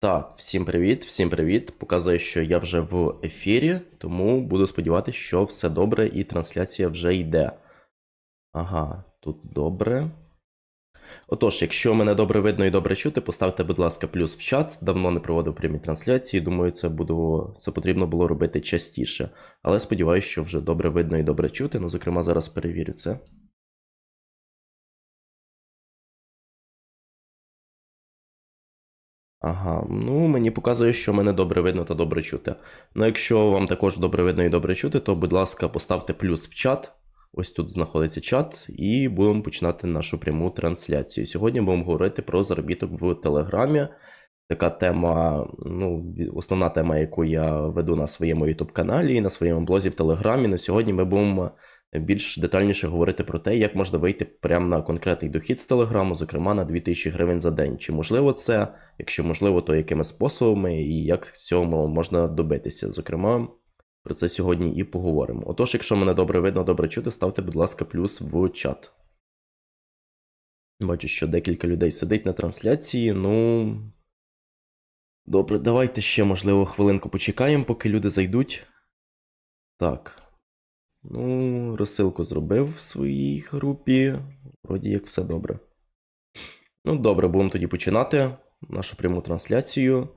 Так, всім привіт, всім привіт. Показує, що я вже в ефірі, тому буду сподіватися, що все добре і трансляція вже йде. Ага, тут добре. Отож, якщо мене добре видно і добре чути, поставте, будь ласка, плюс в чат. Давно не проводив прямі трансляції. Думаю, це буду, це потрібно було робити частіше. Але сподіваюся, що вже добре видно і добре чути. Ну, зокрема, зараз перевірю це. Ага, ну мені показує, що мене добре видно та добре чути. Ну, якщо вам також добре видно і добре чути, то, будь ласка, поставте плюс в чат. Ось тут знаходиться чат, і будемо починати нашу пряму трансляцію. Сьогодні будемо говорити про заробіток в Телеграмі. Така тема, ну, основна тема, яку я веду на своєму YouTube каналі і на своєму блозі в Телеграмі. На сьогодні ми будемо більш детальніше говорити про те, як можна вийти прямо на конкретний дохід з Телеграму, зокрема на 2000 гривень за день. Чи можливо це? Якщо можливо, то якими способами і як цьому можна добитися. Зокрема, про це сьогодні і поговоримо. Отож, якщо мене добре видно, добре чути, ставте, будь ласка, плюс в чат. Бачу, що декілька людей сидить на трансляції. Ну. Добре, давайте ще, можливо, хвилинку почекаємо, поки люди зайдуть. Так. Ну, розсилку зробив в своїй групі. Вроді як все добре. Ну, добре, будемо тоді починати нашу пряму трансляцію.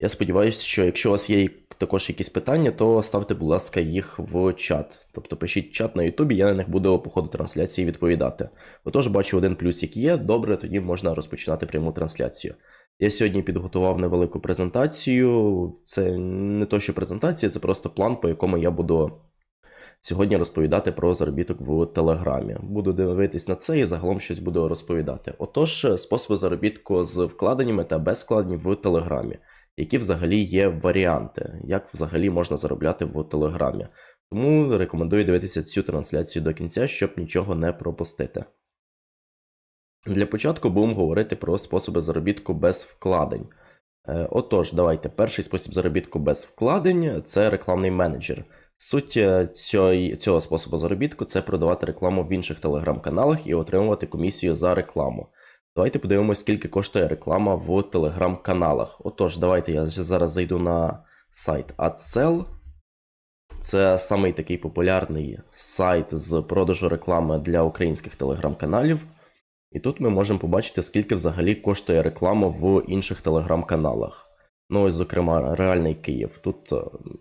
Я сподіваюся, що якщо у вас є також якісь питання, то ставте, будь ласка, їх в чат. Тобто пишіть чат на Ютубі, я на них буду по ходу трансляції відповідати. Отож, бачу один плюсик є. Добре, тоді можна розпочинати пряму трансляцію. Я сьогодні підготував невелику презентацію. Це не то, що презентація, це просто план, по якому я буду сьогодні розповідати про заробіток в Телеграмі. Буду дивитись на це і загалом щось буду розповідати. Отож, способи заробітку з вкладеннями та без вкладень в Телеграмі. Які взагалі є варіанти, як взагалі можна заробляти в Телеграмі. Тому рекомендую дивитися цю трансляцію до кінця, щоб нічого не пропустити. Для початку будемо говорити про способи заробітку без вкладень. Е, Отож, давайте. Перший спосіб заробітку без вкладень це рекламний менеджер. Суть е, цього, способу заробітку це продавати рекламу в інших телеграм-каналах і отримувати комісію за рекламу. Давайте подивимось, скільки коштує реклама в телеграм-каналах. Отож, давайте я зараз зайду на сайт AdSell. Це самий такий популярний сайт з продажу реклами для українських телеграм-каналів. І тут ми можемо побачити, скільки взагалі коштує реклама в інших телеграм-каналах. Ну, ось, зокрема, реальний Київ. Тут е,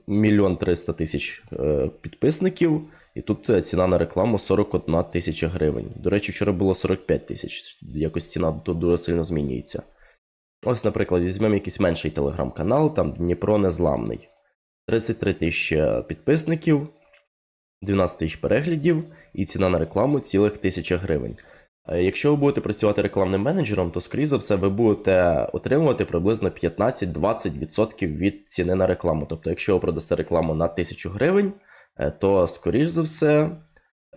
мільйон триста тисяч е, підписників, і тут е, ціна на рекламу 41 тисяча гривень. До речі, вчора було 45 тисяч. Якось ціна тут дуже сильно змінюється. Ось, наприклад, візьмемо якийсь менший телеграм-канал, там Дніпро Незламний. 33 тисячі підписників, 12 тисяч переглядів, і ціна на рекламу цілих 1000 гривень. Е, Якщо ви будете працювати рекламним менеджером, то, скоріше за все, ви будете отримувати приблизно 15-20% від ціни на рекламу. Тобто, якщо ви продасте рекламу на 1000 гривень, е, то, скоріш за все,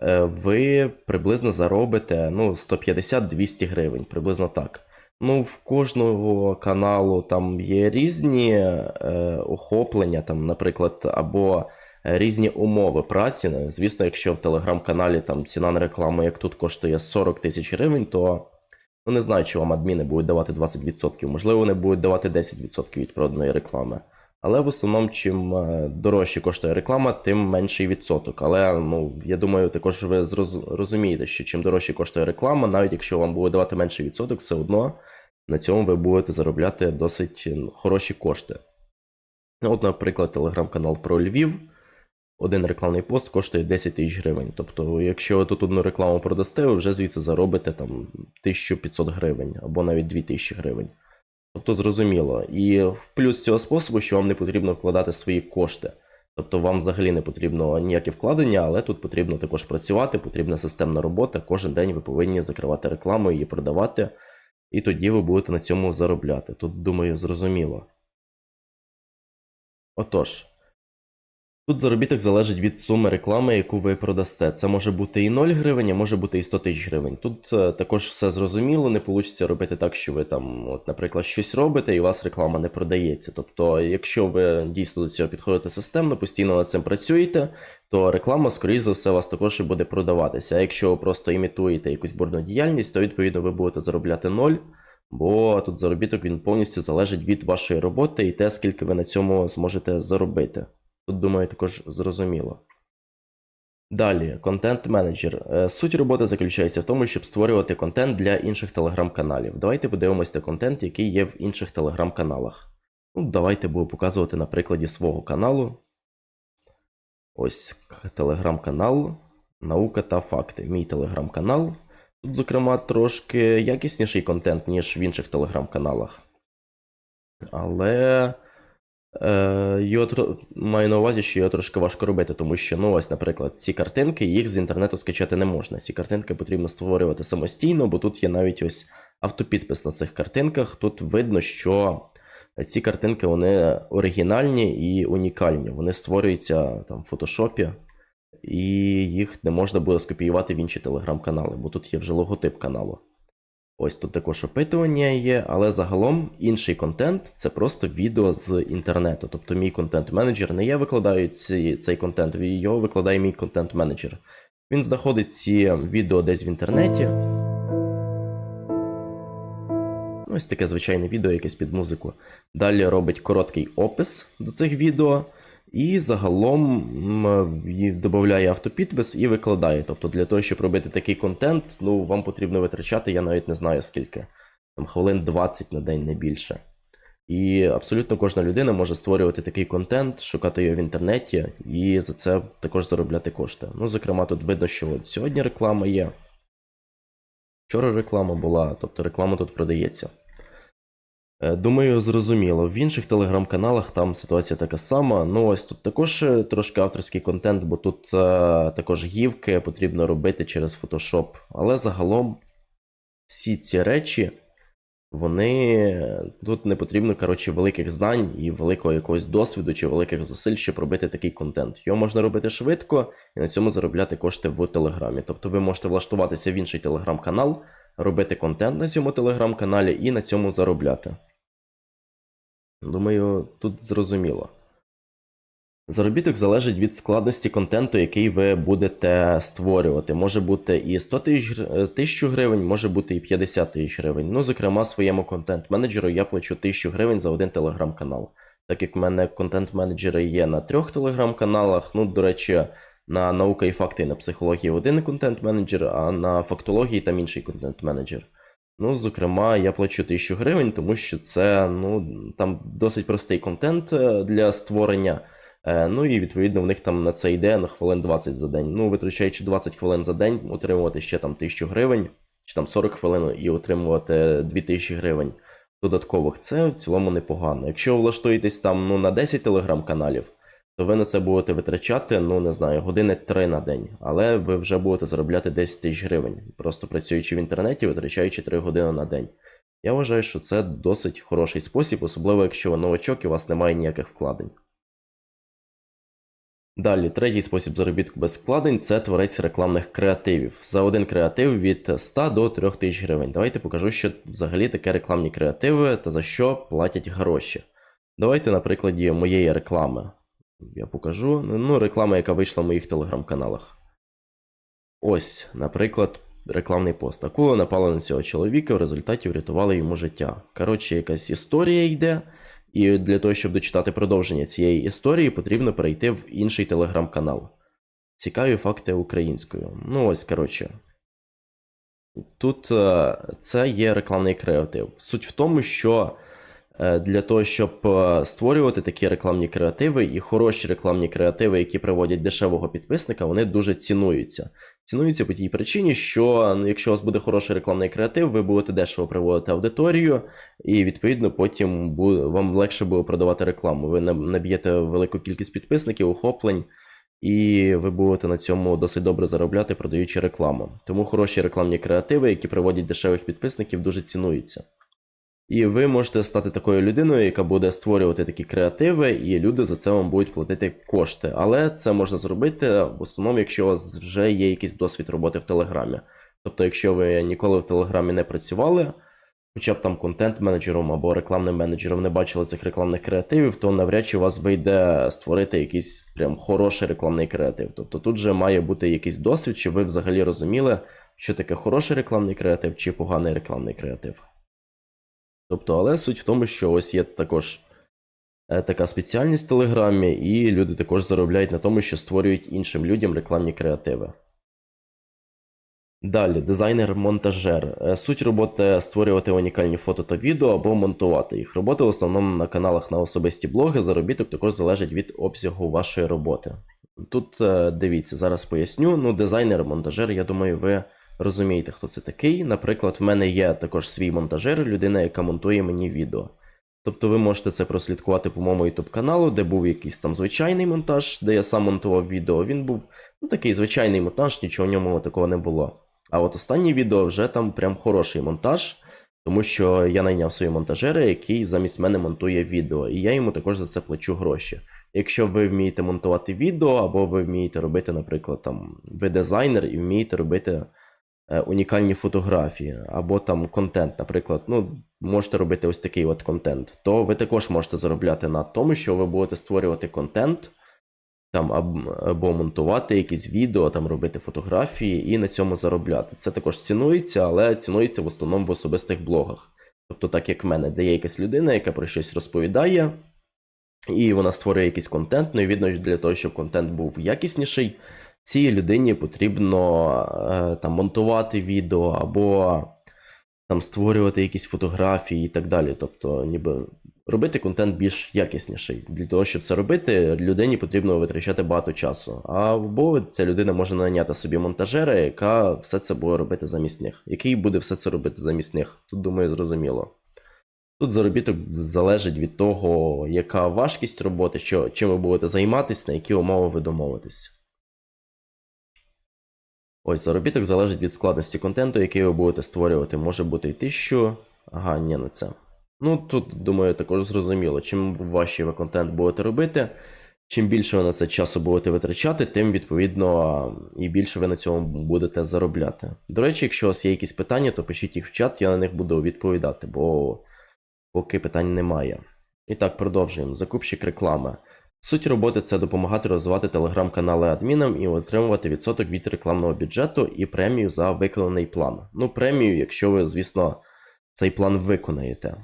е, ви приблизно заробите ну, 150-200 гривень, приблизно так. Ну, в кожного каналу там є різні е, охоплення, там, наприклад, або різні умови праці. Ну, Звісно, якщо в телеграм-каналі там ціна на рекламу, як тут коштує 40 тисяч гривень, то ну не знаю, чи вам адміни будуть давати 20%. Можливо, вони будуть давати 10% від проданої реклами. Але в основному, чим е, дорожче коштує реклама, тим менший відсоток. Але ну, я думаю, також ви розумієте, що чим дорожче коштує реклама, навіть якщо вам буде давати менший відсоток, все одно на цьому ви будете заробляти досить хороші кошти. Ну, От, наприклад, телеграм-канал про Львів. Один рекламний пост коштує 10 тисяч гривень. Тобто, якщо ви тут одну рекламу продасте, ви вже звідси заробите там 1500 гривень або навіть 2000 гривень. Тобто зрозуміло. І в плюс цього способу, що вам не потрібно вкладати свої кошти. Тобто вам взагалі не потрібно ніяке вкладення, але тут потрібно також працювати, потрібна системна робота. Кожен день ви повинні закривати рекламу, її продавати, і тоді ви будете на цьому заробляти. Тут, думаю, зрозуміло. Отож, тут заробіток залежить від суми реклами, яку ви продасте. Це може бути і 0 гривень, а може бути і 100 тисяч гривень. Тут е, також все зрозуміло, не вийде робити так, що ви там, от, наприклад, щось робите і у вас реклама не продається. Тобто, якщо ви дійсно до цього підходите системно, постійно над цим працюєте, то реклама, скоріш за все, у вас також і буде продаватися. А якщо ви просто імітуєте якусь бурну діяльність, то відповідно ви будете заробляти 0, Бо тут заробіток він повністю залежить від вашої роботи і те, скільки ви на цьому зможете заробити. Тут, думаю, також зрозуміло. Далі, контент-менеджер. Е, Суть роботи заключається в тому, щоб створювати контент для інших телеграм-каналів. Давайте подивимось на контент, який є в інших телеграм-каналах. Ну, давайте буду показувати на прикладі свого каналу. Ось телеграм-канал Наука та факти. Мій телеграм-канал. Тут, зокрема, трошки якісніший контент, ніж в інших телеграм-каналах. Але е, його маю на увазі, що його трошки важко робити, тому що, ну, ось, наприклад, ці картинки, їх з інтернету скачати не можна. Ці картинки потрібно створювати самостійно, бо тут є навіть ось автопідпис на цих картинках. Тут видно, що ці картинки вони оригінальні і унікальні. Вони створюються там в фотошопі, і їх не можна буде скопіювати в інші телеграм-канали, бо тут є вже логотип каналу. Ось тут також опитування є, але загалом інший контент це просто відео з інтернету. Тобто мій контент-менеджер не я викладаю ці, цей контент, його викладає мій контент-менеджер. Він знаходить ці відео десь в інтернеті. Ось таке звичайне відео, якесь під музику. Далі робить короткий опис до цих відео. І загалом додає автопідпис і викладає. Тобто для того, щоб робити такий контент, ну вам потрібно витрачати, я навіть не знаю скільки. Там хвилин 20 на день, не більше. І абсолютно кожна людина може створювати такий контент, шукати його в інтернеті і за це також заробляти кошти. Ну, зокрема, тут видно, що от сьогодні реклама є. Вчора реклама була, тобто реклама тут продається. Е, Думаю, зрозуміло. В інших телеграм-каналах там ситуація така сама. Ну, ось тут також е, трошки авторський контент, бо тут е, також гівки потрібно робити через Photoshop. Але загалом всі ці речі, вони тут не потрібно, коротше, великих знань і великого якогось досвіду чи великих зусиль, щоб робити такий контент. Його можна робити швидко і на цьому заробляти кошти в Телеграмі. Тобто ви можете влаштуватися в інший телеграм-канал, робити контент на цьому телеграм-каналі і на цьому заробляти. Думаю, тут зрозуміло. Заробіток залежить від складності контенту, який ви будете створювати. Може бути і 100 тисяч е, 1000 гривень, може бути і 50 тисяч гривень. Ну, зокрема, своєму контент-менеджеру я плачу 1000 гривень за один телеграм-канал. Так як в мене контент-менеджери є на трьох телеграм-каналах, ну, до речі, на наука і факти на психології один контент-менеджер, а на фактології там інший контент-менеджер. Ну, зокрема, я плачу 1000 гривень, тому що це ну, там досить простий контент е, для створення. Е, Ну і відповідно в них там на це йде на хвилин 20 за день. Ну, витрачаючи 20 хвилин за день, отримувати ще там 1000 гривень, чи там 40 хвилин і отримувати 2000 гривень додаткових, це в цілому непогано. Якщо влаштуєтесь там ну, на 10 телеграм-каналів, то ви на це будете витрачати, ну не знаю, години 3 на день, але ви вже будете заробляти 10 тисяч гривень, просто працюючи в інтернеті, витрачаючи 3 години на день. Я вважаю, що це досить хороший спосіб, особливо якщо ви новачок і у вас немає ніяких вкладень. Далі, третій спосіб заробітку без вкладень це творець рекламних креативів. За один креатив від 100 до 3 тисяч гривень. Давайте покажу, що взагалі таке рекламні креативи та за що платять гроші. Давайте на прикладі моєї реклами. Я покажу. Ну, реклама, яка вийшла в моїх телеграм-каналах. Ось, наприклад, рекламний пост. Акула напала на цього чоловіка, в результаті врятували йому життя. Коротше, якась історія йде, і для того, щоб дочитати продовження цієї історії, потрібно перейти в інший телеграм-канал. Цікаві факти українською. Ну, ось, коротше. Тут е, це є рекламний креатив. Суть в тому, що для того, щоб е, створювати такі рекламні креативи і хороші рекламні креативи, які приводять дешевого підписника, вони дуже цінуються. Цінуються по тій причині, що ну, якщо у вас буде хороший рекламний креатив, ви будете дешево приводити аудиторію, і відповідно потім вам легше буде продавати рекламу. Ви наб'єте велику кількість підписників, охоплень, і ви будете на цьому досить добре заробляти, продаючи рекламу. Тому хороші рекламні креативи, які приводять дешевих підписників, дуже цінуються. І ви можете стати такою людиною, яка буде створювати такі креативи, і люди за це вам будуть платити кошти. Але це можна зробити в основному, якщо у вас вже є якийсь досвід роботи в Телеграмі. Тобто, якщо ви ніколи в Телеграмі не працювали, хоча б там контент-менеджером або рекламним менеджером не бачили цих рекламних креативів, то навряд чи у вас вийде створити якийсь прям хороший рекламний креатив. Тобто тут же має бути якийсь досвід, щоб ви взагалі розуміли, що таке хороший рекламний креатив чи поганий рекламний креатив. Тобто, але суть в тому, що ось є також е, така спеціальність в Телеграмі, і люди також заробляють на тому, що створюють іншим людям рекламні креативи. Далі, дизайнер-монтажер. Е, Суть роботи створювати унікальні фото та відео або монтувати їх. Робота в основному на каналах на особисті блоги, заробіток також залежить від обсягу вашої роботи. Тут е, дивіться, зараз поясню. Ну, дизайнер-монтажер, я думаю, ви розумієте, хто це такий. Наприклад, в мене є також свій монтажер, людина, яка монтує мені відео. Тобто ви можете це прослідкувати по моєму YouTube каналу, де був якийсь там звичайний монтаж, де я сам монтував відео. Він був ну, такий звичайний монтаж, нічого в ньому такого не було. А от останнє відео вже там прям хороший монтаж, тому що я найняв свого монтажера, який замість мене монтує відео, і я йому також за це плачу гроші. Якщо ви вмієте монтувати відео, або ви вмієте робити, наприклад, там ви дизайнер і вмієте робити унікальні фотографії, або там контент, наприклад, ну, можете робити ось такий от контент, то ви також можете заробляти на тому, що ви будете створювати контент там або монтувати якісь відео, там робити фотографії і на цьому заробляти. Це також цінується, але цінується в основному в особистих блогах. Тобто, так як в мене, де є якась людина, яка про щось розповідає, і вона створює якийсь контент. Ну і видно, для того, щоб контент був якісніший, цій людині потрібно е, там монтувати відео або там створювати якісь фотографії і так далі. Тобто, ніби робити контент більш якісніший. Для того, щоб це робити, людині потрібно витрачати багато часу. Або ця людина може найняти собі монтажера, яка все це буде робити замість них. Який буде все це робити замість них? Тут, думаю, зрозуміло. Тут заробіток залежить від того, яка важкість роботи, що, чим ви будете займатися, на які умови ви домовитесь. Ось, заробіток залежить від складності контенту, який ви будете створювати. Може бути і 1000. Ага, ні, не це. Ну, тут, думаю, також зрозуміло. Чим важчий ви контент будете робити, чим більше ви на це часу будете витрачати, тим, відповідно, і більше ви на цьому будете заробляти. До речі, якщо у вас є якісь питання, то пишіть їх в чат, я на них буду відповідати, бо поки питань немає. І так, продовжуємо. Закупщик реклами. Суть роботи це допомагати розвивати телеграм-канали адмінам і отримувати відсоток від рекламного бюджету і премію за виконаний план. Ну, премію, якщо ви, звісно, цей план виконаєте.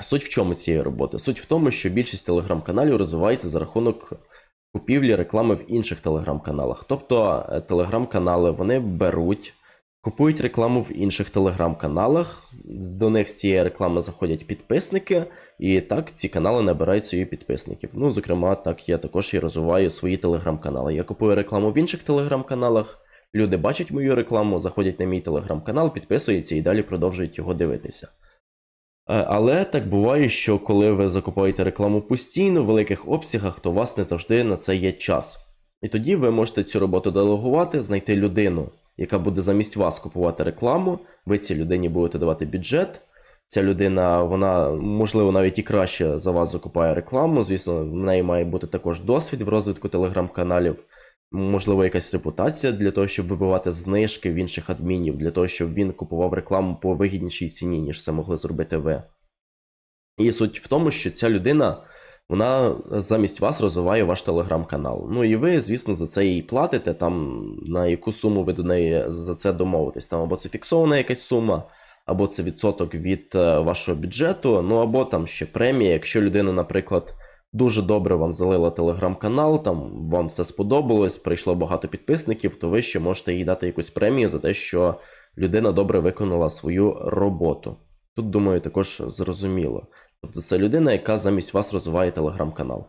Суть в чому цієї роботи? Суть в тому, що більшість телеграм-каналів розвивається за рахунок купівлі реклами в інших телеграм-каналах. Тобто е, телеграм-канали вони беруть, купують рекламу в інших телеграм-каналах, до них з цієї реклами заходять підписники, і так ці канали набирають собі підписників. Ну, зокрема, так я також і розвиваю свої телеграм-канали. Я купую рекламу в інших телеграм-каналах. Люди бачать мою рекламу, заходять на мій телеграм-канал, підписуються і далі продовжують його дивитися. Е, Але так буває, що коли ви закупаєте рекламу постійно в великих обсягах, то у вас не завжди на це є час. І тоді ви можете цю роботу делегувати, знайти людину, яка буде замість вас купувати рекламу. Ви цій людині будете давати бюджет. Ця людина, вона, можливо, навіть і краще за вас закупає рекламу. Звісно, в неї має бути також досвід в розвитку телеграм-каналів, можливо, якась репутація для того, щоб вибивати знижки в інших адмінів, для того, щоб він купував рекламу по вигіднішій ціні, ніж це могли зробити ви. І суть в тому, що ця людина вона замість вас розвиває ваш телеграм-канал. Ну і ви, звісно, за це їй платите, там на яку суму ви до неї за це домовитесь. Там або це фіксована якась сума, або це відсоток від е, вашого бюджету, ну або там ще премія, якщо людина, наприклад, дуже добре вам залила телеграм-канал, там вам все сподобалось, прийшло багато підписників, то ви ще можете їй дати якусь премію за те, що людина добре виконала свою роботу. Тут, думаю, також зрозуміло. Тобто це людина, яка замість вас розвиває телеграм-канал.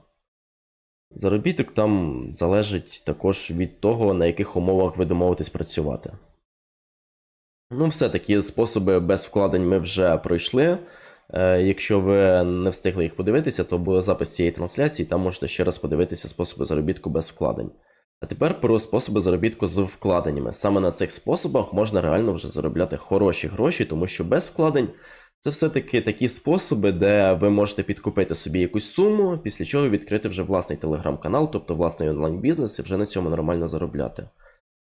Заробіток там залежить також від того, на яких умовах ви домовитесь працювати. Ну, все такі способи без вкладень ми вже пройшли. Е, Якщо ви не встигли їх подивитися, то буде запис цієї трансляції, там можете ще раз подивитися способи заробітку без вкладень. А тепер про способи заробітку з вкладеннями. Саме на цих способах можна реально вже заробляти хороші гроші, тому що без вкладень це все-таки такі способи, де ви можете підкупити собі якусь суму, після чого відкрити вже власний телеграм-канал, тобто власний онлайн-бізнес, і вже на цьому нормально заробляти.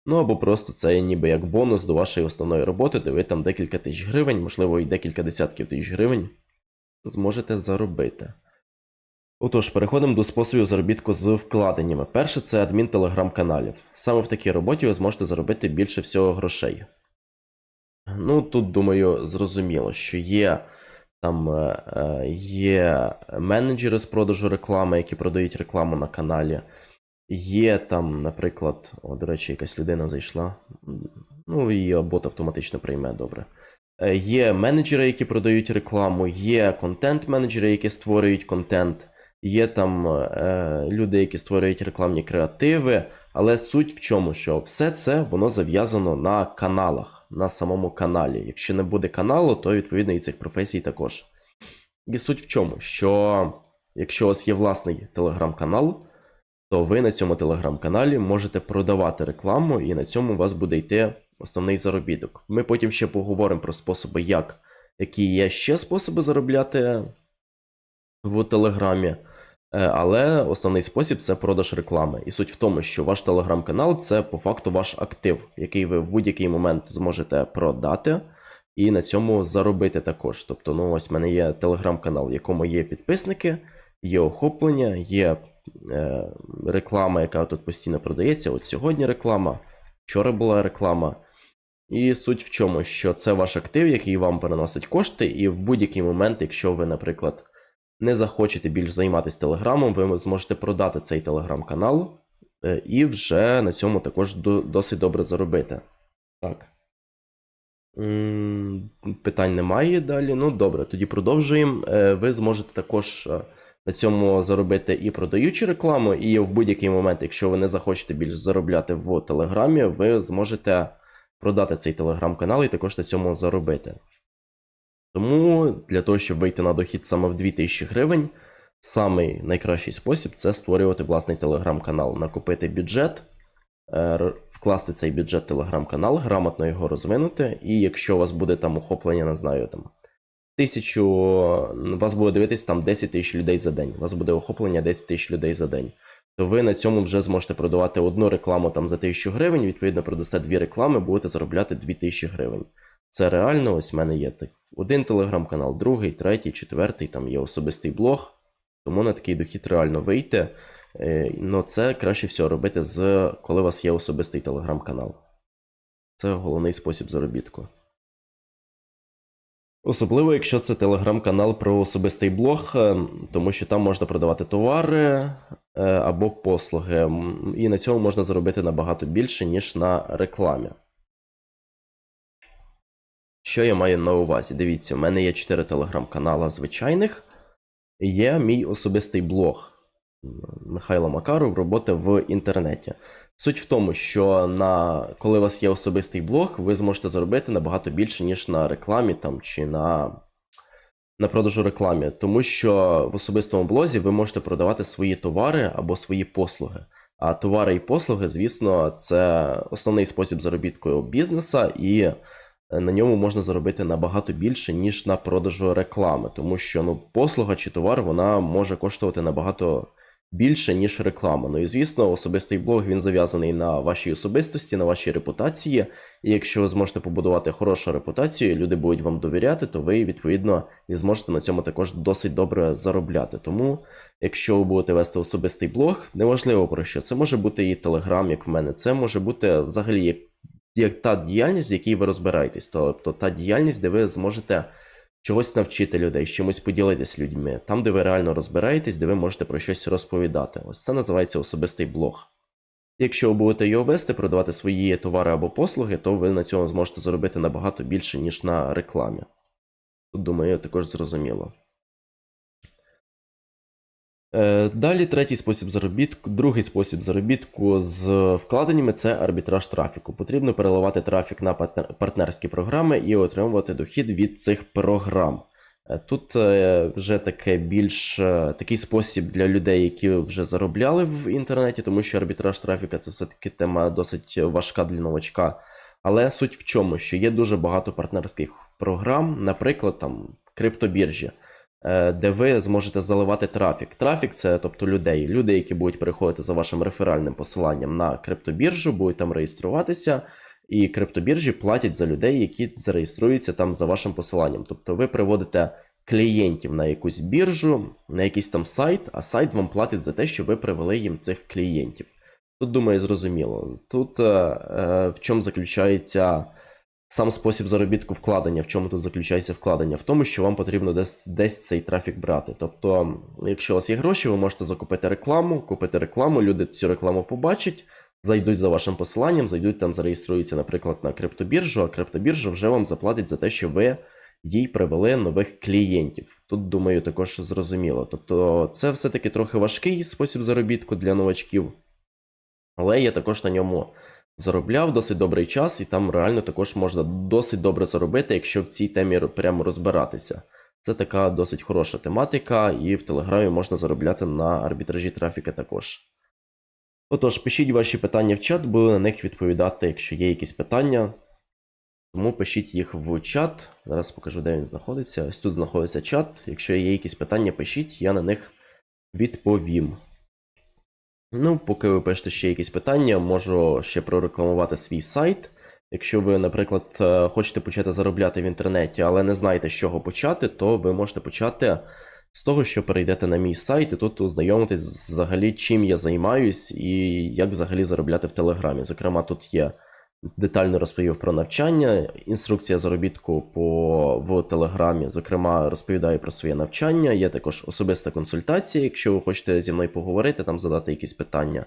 Ну або просто це ніби як бонус до вашої основної роботи, де ви там декілька тисяч гривень, можливо, і декілька десятків тисяч гривень зможете заробити. Отож, переходимо до способів заробітку з вкладеннями. Перше це адмін телеграм-каналів. Саме в такій роботі ви зможете заробити більше всього грошей. Ну, тут, думаю, зрозуміло, що є Там е, е, є менеджери з продажу реклами, які продають рекламу на каналі. Є там, наприклад, о, до речі, якась людина зайшла. Ну, її бот автоматично прийме добре. Е, Є менеджери, які продають рекламу, є контент-менеджери, які створюють контент, є там е, люди, які створюють рекламні креативи. Але суть в чому, що все це воно зав'язано на каналах, на самому каналі. Якщо не буде каналу, то відповідно і цих професій також. І суть в чому, що якщо у вас є власний телеграм-канал, то ви на цьому телеграм-каналі можете продавати рекламу, і на цьому у вас буде йти основний заробіток. Ми потім ще поговоримо про способи, як, які є ще способи заробляти в Телеграмі. Е, Але основний спосіб це продаж реклами. І суть в тому, що ваш телеграм-канал це по факту ваш актив, який ви в будь-який момент зможете продати і на цьому заробити також. Тобто, ну ось в мене є телеграм-канал, в якому є підписники, є охоплення, є е, реклама, яка тут постійно продається. От сьогодні реклама, вчора була реклама. І суть в чому, що це ваш актив, який вам переносить кошти, і в будь-який момент, якщо ви, наприклад, не захочете більш займатися телеграмом, ви зможете продати цей телеграм-канал е, і вже на цьому також досить добре заробити. Так. Питань немає далі. Ну, добре, тоді продовжуємо. Е, Ви зможете також е, на цьому заробити і продаючи рекламу, і в будь-який момент, якщо ви не захочете більш заробляти в Телеграмі, ви зможете продати цей телеграм-канал і також на цьому заробити. Тому для того, щоб вийти на дохід саме в 2000 гривень, самий найкращий спосіб це створювати власний телеграм-канал, накопити бюджет, е, вкласти цей бюджет телеграм-канал, грамотно його розвинути, і якщо у вас буде там охоплення, не знаю, там тисячу, вас буде дивитись там 10 тисяч людей за день, у вас буде охоплення 10 тисяч людей за день. То ви на цьому вже зможете продавати одну рекламу там за 1000 гривень, відповідно, продасте дві реклами, будете заробляти 2000 гривень. Це реально, ось в мене є так. Один телеграм-канал, другий, третій, четвертий, там є особистий блог. Тому на такий дохід реально вийти. Ну, це краще всього робити з коли у вас є особистий телеграм-канал. Це головний спосіб заробітку. Особливо, якщо це телеграм-канал про особистий блог, е, тому що там можна продавати товари е, або послуги, і на цьому можна заробити набагато більше, ніж на рекламі. Що я маю на увазі? Дивіться, у мене є 4 телеграм-канала звичайних, є мій особистий блог Михайло Макаров робота в інтернеті. Суть в тому, що на, коли у вас є особистий блог, ви зможете заробити набагато більше, ніж на рекламі там, чи на, на продажу рекламі. Тому що в особистому блозі ви можете продавати свої товари або свої послуги. А товари і послуги, звісно, це основний спосіб заробітку бізнеса, і на ньому можна заробити набагато більше, ніж на продажу реклами. Тому що ну, послуга чи товар вона може коштувати набагато більше, ніж реклама. Ну і звісно, особистий блог він зав'язаний на вашій особистості, на вашій репутації. І якщо ви зможете побудувати хорошу репутацію, люди будуть вам довіряти, то ви відповідно і зможете на цьому також досить добре заробляти. Тому, якщо ви будете вести особистий блог, неважливо про що, це може бути і Телеграм, як в мене, це може бути взагалі як, та діяльність, в якій ви розбираєтесь, тобто та діяльність, де ви зможете чогось навчити людей, чимось поділитися людьми, там, де ви реально розбираєтесь, де ви можете про щось розповідати. Ось це називається особистий блог. Якщо ви будете його вести, продавати свої товари або послуги, то ви на цьому зможете заробити набагато більше, ніж на рекламі. Тут, думаю, також зрозуміло. Е, Далі третій спосіб заробітку, другий спосіб заробітку з вкладеннями це арбітраж трафіку. Потрібно переливати трафік на партнерські програми і отримувати дохід від цих програм. Е, Тут е, вже таке більш такий спосіб для людей, які вже заробляли в інтернеті, тому що арбітраж трафіка це все-таки тема досить важка для новачка. Але суть в чому, що є дуже багато партнерських програм, наприклад, там криптобіржі, де ви зможете заливати трафік. Трафік це тобто людей, люди, які будуть переходити за вашим реферальним посиланням на криптобіржу, будуть там реєструватися. І криптобіржі платять за людей, які зареєструються там за вашим посиланням. Тобто ви приводите клієнтів на якусь біржу, на якийсь там сайт, а сайт вам платить за те, що ви привели їм цих клієнтів. Тут, думаю, зрозуміло. Тут е, е, в чому заключається сам спосіб заробітку вкладення. В чому тут заключається вкладення? В тому, що вам потрібно десь, десь цей трафік брати. Тобто, якщо у вас є гроші, ви можете закупити рекламу, купити рекламу, люди цю рекламу побачать, зайдуть за вашим посиланням, зайдуть там, зареєструються, наприклад, на криптобіржу, а криптобіржа вже вам заплатить за те, що ви їй привели нових клієнтів. Тут, думаю, також зрозуміло. Тобто, це все-таки трохи важкий спосіб заробітку для новачків, але я також на ньому заробляв досить добрий час, і там реально також можна досить добре заробити, якщо в цій темі прямо розбиратися. Це така досить хороша тематика, і в Телеграмі можна заробляти на арбітражі трафіка також. Отож, пишіть ваші питання в чат, буду на них відповідати, якщо є якісь питання. Тому пишіть їх в чат. Зараз покажу, де він знаходиться. Ось тут знаходиться чат. Якщо є якісь питання, пишіть, я на них відповім. Ну, поки ви пишете ще якісь питання, можу ще прорекламувати свій сайт. Якщо ви, наприклад, е, хочете почати заробляти в інтернеті, але не знаєте, з чого почати, то ви можете почати з того, що перейдете на мій сайт і тут ознайомитесь взагалі, чим я займаюсь і як взагалі заробляти в Телеграмі. Зокрема, тут є детально розповів про навчання, інструкція заробітку по, в Телеграмі. Зокрема, розповідаю про своє навчання. Є також особиста консультація, якщо ви хочете зі мною поговорити, там задати якісь питання.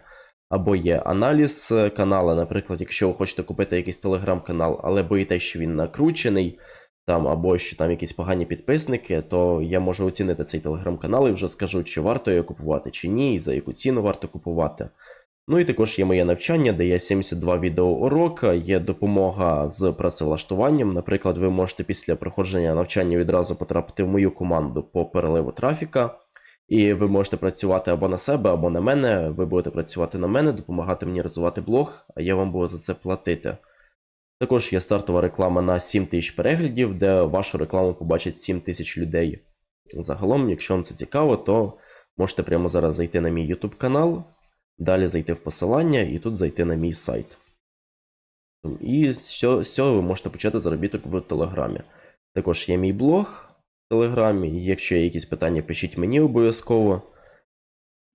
Або є аналіз е, канала, наприклад, якщо ви хочете купити якийсь телеграм-канал, але боїтесь, що він накручений, там, або що там якісь погані підписники, то я можу оцінити цей телеграм-канал і вже скажу, чи варто його купувати, чи ні, і за яку ціну варто купувати. Ну і також є моє навчання, де є 72 відеоурока, є допомога з працевлаштуванням. Наприклад, ви можете після проходження навчання відразу потрапити в мою команду по переливу трафіка. І ви можете працювати або на себе, або на мене. Ви будете працювати на мене, допомагати мені розвивати блог, а я вам буду за це платити. Також є стартова реклама на 7 тисяч переглядів, де вашу рекламу побачить 7 тисяч людей. Загалом, якщо вам це цікаво, то можете прямо зараз зайти на мій YouTube канал, далі зайти в посилання і тут зайти на мій сайт. І з цього, ви можете почати заробіток в Телеграмі. Також є мій блог в Телеграмі. Якщо є якісь питання, пишіть мені обов'язково.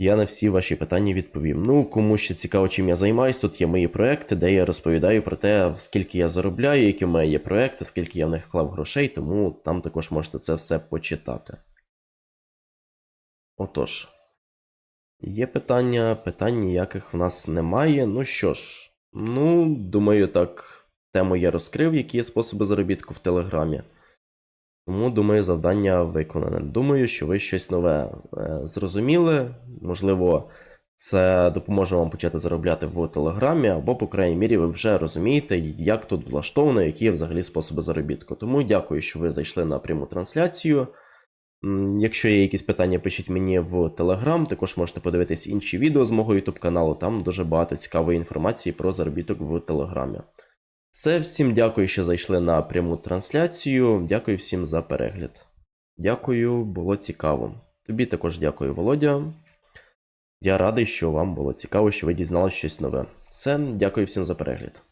Я на всі ваші питання відповім. Ну, кому ще цікаво, чим я займаюсь, тут є мої проекти, де я розповідаю про те, скільки я заробляю, які в мене є проекти, скільки я в них вклав грошей, тому там також можете це все почитати. Отож, є питання, питань ніяких в нас немає. Ну що ж, ну, думаю, так, тему я розкрив, які є способи заробітку в Телеграмі. Тому, думаю, завдання виконане. Думаю, що ви щось нове е, зрозуміли. Можливо, це допоможе вам почати заробляти в Телеграмі, або, по крайній мірі, ви вже розумієте, як тут влаштовано, які взагалі способи заробітку. Тому дякую, що ви зайшли на пряму трансляцію. Якщо є якісь питання, пишіть мені в Телеграм. Також можете подивитись інші відео з мого YouTube каналу. Там дуже багато цікавої інформації про заробіток в Телеграмі. Все, всім дякую, що зайшли на пряму трансляцію. Дякую всім за перегляд. Дякую, було цікаво. Тобі також дякую, Володя. Я радий, що вам було цікаво, що ви дізналися щось нове. Все, дякую всім за перегляд.